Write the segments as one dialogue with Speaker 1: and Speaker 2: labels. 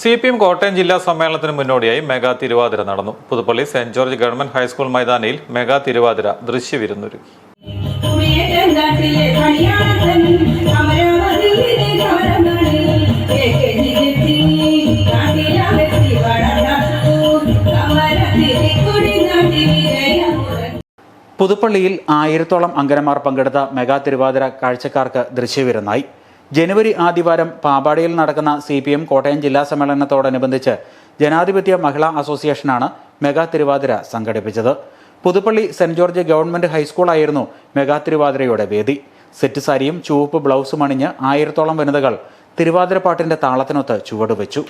Speaker 1: C P M Kottayam ജില്ലാ സമ്മേളനത്തിന് മുന്നോടിയായി മെഗാ തിരുവാതിര നടന്നു. Puthuppally saint George government high school മൈതാനിയിൽ മെഗാ തിരുവാതിര ദൃശ്യവിരുന്നൊരുക്കി.
Speaker 2: പുതുപ്പള്ളിയിൽ ആയിരത്തോളം അംഗനമാർ പങ്കെടുത്ത മെഗാ തിരുവാതിര കാഴ്ചക്കാർക്ക് ദൃശ്യവിരുന്നായി. ജനുവരി ആദ്യവാരം പാമ്പാടിയിൽ നടക്കുന്ന സി പി എം കോട്ടയം ജില്ലാ സമ്മേളനത്തോടനുബന്ധിച്ച് ജനാധിപത്യ മഹിളാ അസോസിയേഷനാണ് മെഗാ തിരുവാതിര സംഘടിപ്പിച്ചത്. പുതുപ്പള്ളി സെന്റ് ജോർജ് ഗവൺമെന്റ് ഹൈസ്കൂളായിരുന്നു മെഗാ തിരുവാതിരയുടെ വേദി. സെറ്റ് സാരിയും ചുവപ്പ് ബ്ലൗസും അണിഞ്ഞ് ആയിരത്തോളം വനിതകൾ തിരുവാതിരപ്പാട്ടിന്റെ താളത്തിനൊത്ത് ചുവടുവെച്ചു.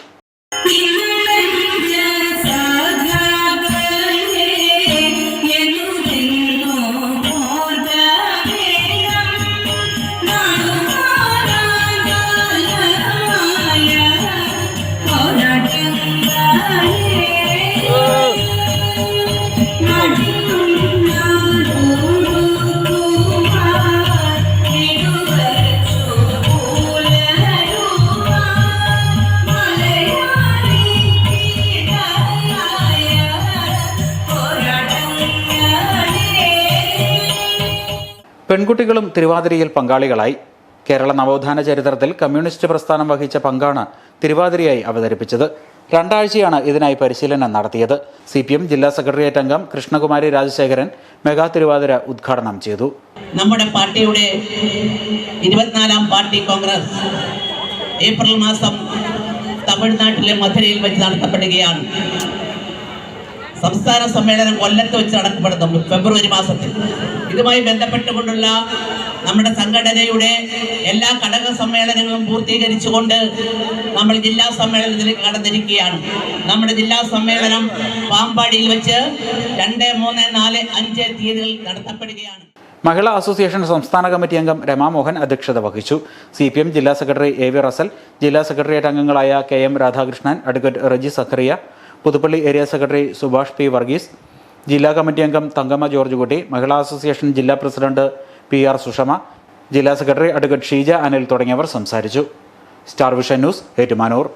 Speaker 2: പെൺകുട്ടികളും തിരുവാതിരയിൽ പങ്കാളികളായി. കേരള നവോത്ഥാന ചരിത്രത്തിൽ കമ്മ്യൂണിസ്റ്റ് പ്രസ്ഥാനം വഹിച്ച പങ്കാണ് തിരുവാതിരയായി അവതരിപ്പിച്ചത്. രണ്ടാഴ്ചയാണ് ഇതിനായി പരിശീലനം നടത്തിയത്. സി പി എം ജില്ലാ സെക്രട്ടേറിയറ്റ് അംഗം കൃഷ്ണകുമാരി രാജശേഖരൻ മെഗാ തിരുവാതിര ഉദ്ഘാടനം ചെയ്തു.
Speaker 3: നമ്മുടെ പാർട്ടിയുടെ ഇരുപത്തിനാലാം പാർട്ടി കോൺഗ്രസ് ഏപ്രിൽ മാസം തമിഴ്നാട്ടിലെ മധുരയിൽ വെച്ച് നടത്തപ്പെടുകയാണ്. സംസ്ഥാന സമ്മേളനം കൊല്ലത്ത് വെച്ച് നടക്കപ്പെടുന്നു ഫെബ്രുവരി മാസത്തിൽ. ഇതുമായി ബന്ധപ്പെട്ടുകൊണ്ടുള്ള നമ്മുടെ സംഘടനയുടെ എല്ലാ ഘടക സമ്മേളനങ്ങളും പൂർത്തീകരിച്ചുകൊണ്ട് നമ്മൾ ജില്ലാ സമ്മേളനത്തിലേക്ക് കടന്നിരിക്കുകയാണ്. നമ്മുടെ ജില്ലാ സമ്മേളനം പാമ്പാടിയിൽ വെച്ച് രണ്ട് മൂന്ന് നാല് അഞ്ച് തീയതികളിൽ നടത്തപ്പെടുകയാണ്.
Speaker 2: മഹിളാ അസോസിയേഷൻ സംസ്ഥാന കമ്മിറ്റി അംഗം രമാമോഹൻ അധ്യക്ഷത വഹിച്ചു. സി പി എം ജില്ലാ സെക്രട്ടറി എ വി റസൽ ജില്ലാ സെക്രട്ടേറിയറ്റ് അംഗങ്ങളായ K M Radhakrishnan advocate Reji Zachariah Puthuppally area secretary Subhash P Varghese ജില്ലാ കമ്മിറ്റി അംഗം തങ്കമ്മ ജോർജ് കുട്ടി മഹിളാ അസോസിയേഷൻ ജില്ലാ പ്രസിഡന്റ് പി ആർ സുഷമ ജില്ലാ സെക്രട്ടറി അഡ്വക്കേറ്റ് ഷീജ അനിൽ തുടങ്ങിയവർ സംസാരിച്ചു. Star vision news Ettumanoor.